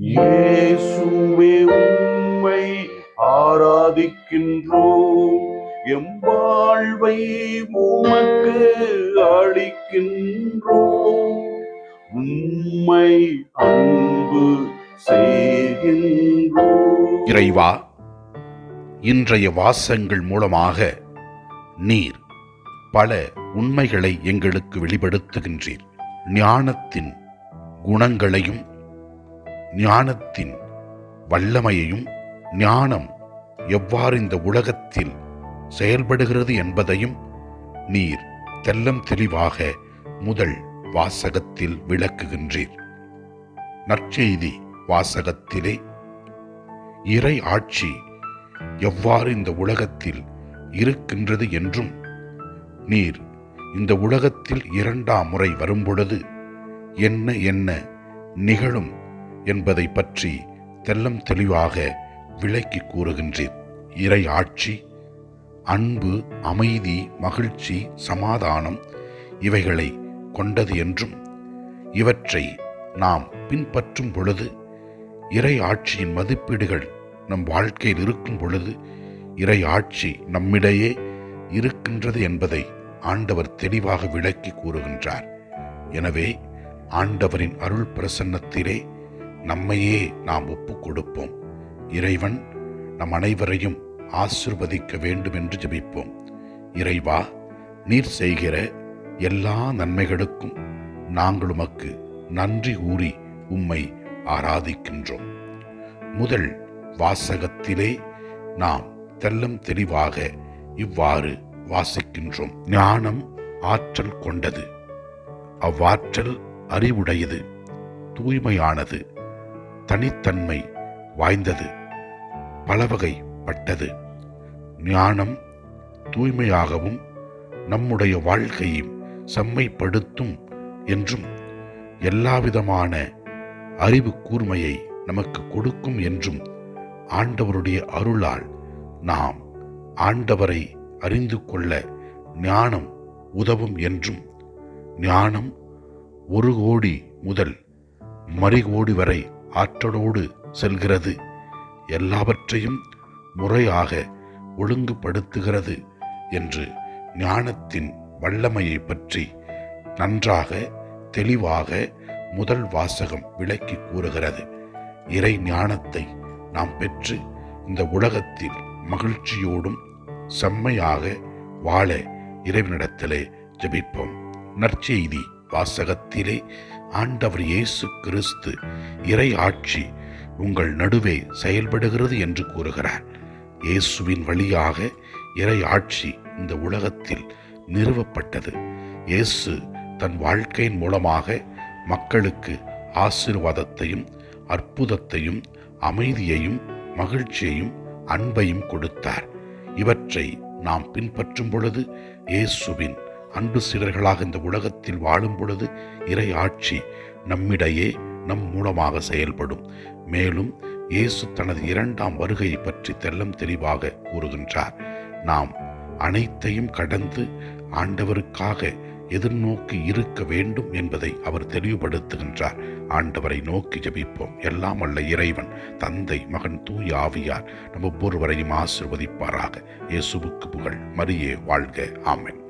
இயேசுவே உம்மை ஆராதிக்கின்றோம். எம் வாழ்வை உமக்கு அளிக்கின்றோம். உம்மை அன்பு செய்கின்றோம். இறைவா இன்றைய வாசங்கள் மூலமாக நீர் பல உண்மைகளை எங்களுக்கு வெளிப்படுத்துகின்றீர். ஞானத்தின் குணங்களையும் ஞானத்தின் வல்லமையையும் ஞானம் எவ்வாறு இந்த உலகத்தில் செயல்படுகிறது என்பதையும் நீர் தெல்லம் தெளிவாக முதல் வாசகத்தில் விளக்குகின்றீர். நற்செய்தி வாசகத்திலே இறை ஆட்சி எவ்வாறு இந்த உலகத்தில் இருக்கின்றது என்றும் நீர் இந்த உலகத்தில் இரண்டாம் முறை வரும்பொழுது என்ன என்ன நிகழும் என்பதை பற்றி தெல்லம் தெளிவாக விளக்கி கூறுகின்றீர் இறை ஆட்சி அன்பு அமைதி மகிழ்ச்சி சமாதானம் இவைகளை கொண்டது என்றும் இவற்றை நாம் பின்பற்றும் பொழுது இறை ஆட்சியின் மதிப்பீடுகள் நம் வாழ்க்கையில் இருக்கும் பொழுது இறை ஆட்சி நம்மிடையே இருக்கின்றது என்பதை ஆண்டவர் தெளிவாக விளக்கி கூறுகின்றார். எனவே ஆண்டவரின் அருள் பிரசன்னத்திலே நம்மையே நாம் ஒப்புக் கொடுப்போம் இறைவன் நம் அனைவரையும் ஆசிர்வதிக்க வேண்டும் என்று ஜெபிப்போம். இறைவா நீர் செய்கிற எல்லா நன்மைகளுக்கும் நாங்கள் உமக்கு நன்றி கூறி உம்மை ஆராதிக்கின்றோம். முதல் வாசகத்திலே நாம் தெல்லம் தெளிவாக இவ்வாறு வாசிக்கின்றோம். ஞானம் ஆற்றல் கொண்டது. அவ்வாற்றல் அறிவுடையது தூய்மையானது. தனித்தன்மை வாய்ந்தது பலவகைப்பட்டது. ஞானம் தூய்மையாகவும் நம்முடைய வாழ்க்கையும் செம்மைப்படுத்தும் என்றும் எல்லாவிதமான அறிவு கூர்மையை நமக்கு கொடுக்கும் என்றும் ஆண்டவருடைய அருளால் நாம் ஆண்டவரை அறிந்து கொள்ள ஞானம் உதவும் என்றும் ஞானம் ஒரு கோடி முதல் மறிகோடி வரை ஆற்றலோடு செல்கிறது. எல்லாவற்றையும் முறையாக ஒழுங்குபடுத்துகிறது என்று ஞானத்தின் வல்லமையை பற்றி நன்றாக தெளிவாக முதல் வாசகம் விளக்கி கூறுகிறது. இறை ஞானத்தை நாம் பெற்று இந்த உலகத்தில் மகிழ்ச்சியோடும் செம்மையாக வாழ இறைவனிடத்திலே ஜெபிப்போம். நற்செய்தி வாசகத்திலே ஆண்டவர் இயேசு கிறிஸ்து இறை ஆட்சி உங்கள் நடுவே செயல்படுகிறது என்று கூறுகிறார். இயேசுவின் வழியாக இறை ஆட்சி இந்த உலகத்தில் நிறுவப்பட்டது. இயேசு தன் வாழ்க்கையின் மூலமாக மக்களுக்கு ஆசீர்வாதத்தையும் அற்புதத்தையும் அமைதியையும் மகிழ்ச்சியையும் அன்பையும் கொடுத்தார். இவற்றை நாம் பின்பற்றும் பொழுது இயேசுவின் அன்பு சிலர்களாக இந்த உலகத்தில் வாழும் பொழுது இறை ஆட்சி நம்மிடையே நம் மூலமாக செயல்படும். மேலும் இயேசு தனது இரண்டாம் வருகையை பற்றி தெல்லம் தெளிவாக கூறுகின்றார். நாம் அனைத்தையும் கடந்து ஆண்டவருக்காக எதிர்நோக்கி இருக்க வேண்டும் என்பதை அவர் தெளிவுபடுத்துகின்றார். ஆண்டவரை நோக்கி ஜெபிப்போம். எல்லாம் அல்ல இறைவன் தந்தை மகன் தூய் ஆவியார் நம் ஒவ்வொருவரையும் ஆசிர்வதிப்பாராக. இயேசுவுக்கு புகழ். மரியே வாழ்க. ஆமென்.